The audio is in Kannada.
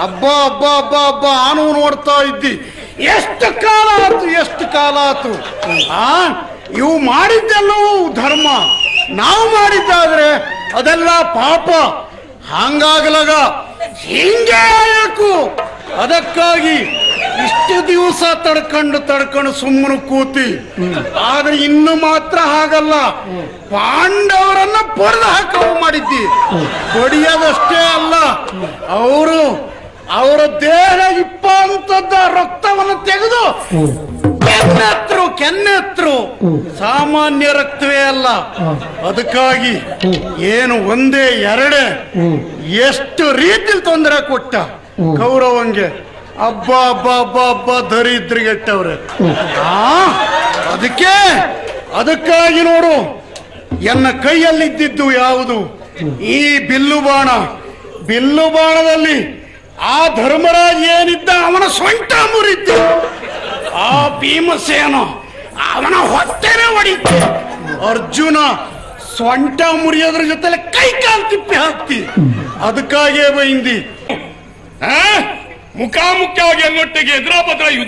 ಹಬ್ಬ ಹಬ್ಬ ಹಬ್ಬ ಹಬ್ಬ ಆನು ನೋಡ್ತಾ ಇದ್ದಿ. ಎಷ್ಟು ಕಾಲ ಆತು ಎಷ್ಟು ಕಾಲ ಆತು ಆ? ಇವು ಮಾಡಿದ್ದೆಲ್ಲವೂ ಧರ್ಮ. ನಾವು ಮಾಡಿದ್ದಾದ್ರೆ ಅದೆಲ್ಲ ಪಾಪ. ಹಂಗಾಗ್ಲಗ ಹಿಂಗೆ ಆಯಕು. ಅದಕ್ಕಾಗಿ ಇಷ್ಟು ದಿವಸ ತಡ್ಕೊಂಡು ತಡ್ಕೊಂಡು ಸುಮ್ಮನೆ ಕೂತಿ. ಆದ್ರೆ ಇನ್ನು ಮಾತ್ರ ಹಾಗಲ್ಲ. ಪಾಂಡವರನ್ನ ಪಡೆದು ಹಾಕವು ಮಾಡಿದ್ದಿ. ಹೊಡಿಯೋದಷ್ಟೇ ಅಲ್ಲ. ಅವರು ಅವರ ದೇಹ ಇಪ್ಪಂತದ್ದ ರಕ್ತವನ್ನು ತೆಗೆದು ಕೆನ್ನೆತ್ರು ಕೆನ್ನೆತ್ರು ಸಾಮಾನ್ಯ ರಕ್ತವೇ ಅಲ್ಲ. ಅದಕ್ಕಾಗಿ ಏನು ಒಂದೇ ಎರಡೇ ಎಷ್ಟು ರೀತಿಲಿ ತೊಂದರೆ ಕೊಟ್ಟ ಗೌರವಂಗೆ ಹಬ್ಬ ಹಬ್ಬ ಹಬ್ಬ ಹಬ್ಬ ದರಿದ್ರಿಗೆಟ್ಟವ್ರೆ. ಆ? ಅದಕ್ಕೆ? ಅದಕ್ಕಾಗಿ ನೋಡು ಎನ್ನ ಕೈಯಲ್ಲಿದ್ದಿದ್ದು ಯಾವುದು? ಈ ಬಿಲ್ಲು ಬಾಣ. ಬಿಲ್ಲು ಬಾಣದಲ್ಲಿ ಆ ಧರ್ಮರಾಜ್ ಏನಿದ್ದ ಅವನ ಸೊಂಟ ಮುರಿತು ಆ ಭೀಮಸೇನ ಅವನ ಹೊಟ್ಟೆನೆ ಹೊಡಿತು ಅರ್ಜುನ ಸೊಂಟ ಮುರಿಯೋದ್ರ ಜೊತೆಲೆ ಕೈ ಕಾಲು ತಿಪ್ಪಿ ಹಾಕ್ತಿ. ಅದಕ್ಕಾಗೇ ಬೈಂದಿ? ಮುಖಾಮುಖಿಯಾಗಿ ಅನ್ನೊಟ್ಟಿಗೆ ಎದುರಾಬದ್ರ ಯುದ್ಧ